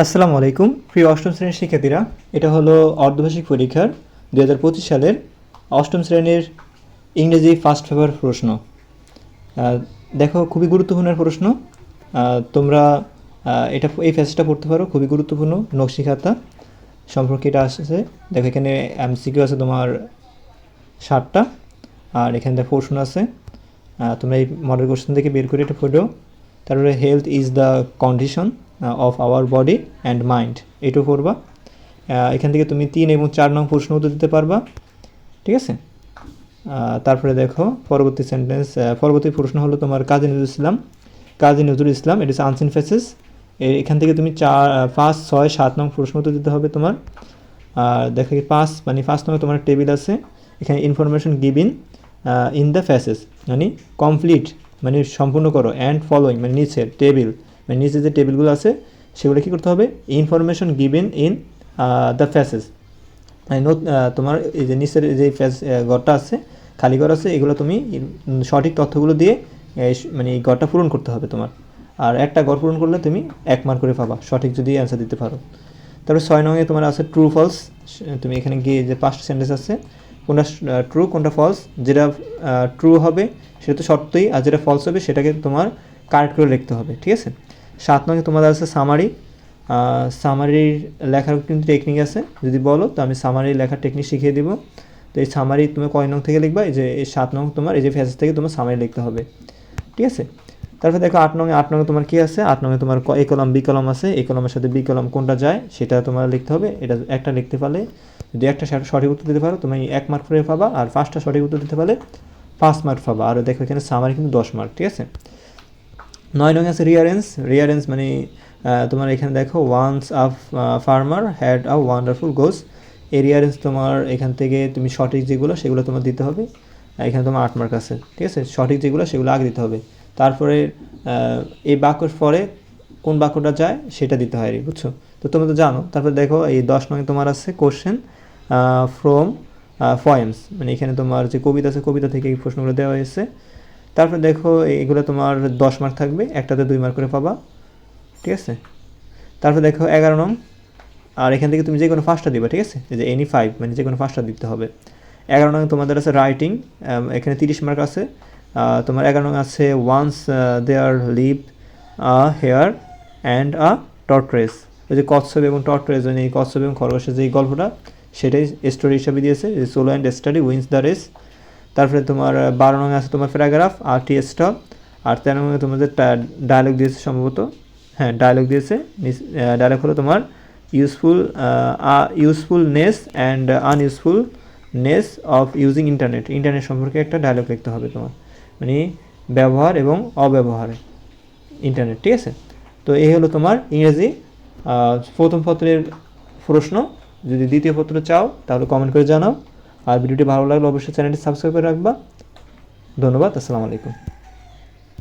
আসসালামু আলাইকুম। প্রিয় অষ্টম শ্রেণির শিক্ষার্থীরা, এটা হলো অর্ধবার্ষিক পরীক্ষার দু হাজার পঁচিশ সালের অষ্টম শ্রেণির ইংরেজি ফার্স্ট পেপার প্রশ্ন। দেখো, খুবই গুরুত্বপূর্ণ প্রশ্ন। তোমরা এটা, এই ফ্যাসেজটা পড়তে পারো, খুবই গুরুত্বপূর্ণ নকশি খাতা সম্পর্কে এটা আসছে। দেখো, এখানে এমসিকিউ আছে তোমার ষাটটা, আর এখানে দেখো প্রশ্ন আছে। তোমরা এই মডেল কোশ্চেন থেকে বের করে এটা পড়ো। তারপরে health is the condition of our body and mind পড়বা। আহ, এখান থেকে তুমি তিন এবং চার নং প্রশ্ন উত্তর দিতে পারবা। ঠিক আছে? তারপরে দেখো পরবর্তী সেন্টেন্স পরবর্তী প্রশ্ন হলো তোমার কাজী নজরুল ইসলাম। কাজী নজরুল ইসলাম এটা হচ্ছে আনসিন ফেসেস এখান থেকে তুমি চার পাঁচ ছয় সাত নং প্রশ্ন উত্তর দিতে হবে তোমার। আর দেখো কি পাঁচ মানে পাঁচ নম্বর তোমার টেবিল আছে। এখানে information given in the phases মানে কমপ্লিট মানে সম্পূর্ণ করো অ্যান্ড ফলোয়িং মানে নিচের টেবিল মানে নিচে যে টেবিলগুলো আছে, সেগুলো কী করতে হবে? Information given in the phases তোমার এই যে নিচের যে ফ্যাস ঘরটা আছে, খালি ঘর আছে, এগুলো তুমি সঠিক তথ্যগুলো দিয়ে মানে এই ঘরটা পূরণ করতে হবে তোমার। আর একটা ঘর পূরণ করলে তুমি এক মার্ক করে পাবা, সঠিক যদি অ্যান্সার দিতে পারো। তারপরে ছয় নঙে তোমার আছে ট্রু ফলস তুমি এখানে গিয়ে যে পাঁচটা সেন্টেন্স আছে, কোনটা ট্রু কোনটা ফলস যেটা ট্রু হবে, সেটা তো সত্যই, আর যেটা ফলস হবে, সেটাকে তোমার কারেক্ট করে লিখতে হবে, ঠিক আছে? সাত নঙে তোমার আছে সামারি সামারির লেখার কিন্তু টেকনিক আছে, যদি বলো, তো আমি সামারি লেখার টেকনিক শিখিয়ে দিব। তো এই সামারি তুমি কয় নং থেকে লিখবা? এই যে এই সাত নং তোমার, এই যে ফেসেস থেকে তোমার সামারি লিখতে হবে। ঠিক আছে? তারপর দেখো আট নং আট নঙে তোমার কি আছে? আট নঙে তোমার এ কলম, বি কলম আছে। এই কলমের সাথে বি কলম কোনটা যায়, সেটা তোমার লিখতে হবে। এটা একটা লিখতে পারলে, যদি একটা সঠিক উত্তর দিতে পারো, তুমি এক মার্ক করে পাবা, আর পাঁচটা সঠিক উত্তর দিতে পারলে পাঁচ মার্ক পাবা। আর দেখো এখানে সামারি কিন্তু দশ মার্ক ঠিক আছে? নয় নং আছে রিয়ারেন্স রিয়ারেন্স মানে তোমার এখানে দেখো once of farmer had a wonderful goose এই রিয়ারেন্স তোমার এখান থেকে তুমি সঠিক যেগুলো, সেগুলো তোমার দিতে হবে। এখানে তোমার আট মার্ক আছে, ঠিক আছে? সঠিক যেগুলো, সেগুলো আগে দিতে হবে। তারপরে এই বাক্যর পরে কোন বাক্যটা যায়, সেটা দিতে হয় বুঝছ? তো তোমরা তো জানো। তারপরে দেখো, এই দশ নয় তোমার আছে কোশ্চেন ফ্রম ফয়েমস মানে এখানে তোমার যে কবিতা আছে, কবিতা থেকে এই প্রশ্নগুলো দেওয়া হয়েছে। তারপর দেখো, এগুলো তোমার দশ মার্ক থাকবে, একটাতে দুই মার্ক করে পাবা। ঠিক আছে? তারপর দেখো, এগারো নং। আর এখান থেকে তুমি যে কোনো ফার্স্টটা দিবা, ঠিক আছে? যে এনি ফাইভ মানে যে কোনো ফার্স্টটা দিতে হবে। এগারো নং তোমাদের আছে রাইটিং এখানে তিরিশ মার্ক আছে। তোমার এগারো নং আছে once there live a hare and a tortoise ওই যে কচ্ছপ এবং টর্ট্রেস মানে এই কচ্ছপ এবং খরগোশের যে গল্পটা, সেটাই স্টোরি হিসাবে দিয়েছে। Slow and steady wins the race তারপরে তোমার বারো নং আছে তোমার প্যারাগ্রাফ আর টি। স্টপ আর তেরো নং তোমাদের ডায়লগ দিয়েছে সম্ভবত। হ্যাঁ ডায়লগ দিয়েছে। ডায়লগ হলো তোমার useful usefulness and unusefulness of using internet internet সম্পর্কে একটা ডায়লগ লিখতে হবে তোমার। মানে ব্যবহার এবং অব্যবহারে ইন্টারনেট ঠিক আছে? তো এই হলো তোমার ইংরেজি। প্রথম পত্রের প্রশ্ন। যদি দ্বিতীয় পত্র চাও, তাহলে কমেন্ট করে জানাও। আর ভিডিওটি ভালো লাগলে অবশ্যই চ্যানেলটি সাবস্ক্রাইব করে রাখবা। ধন্যবাদ আসসালামু আলাইকুম।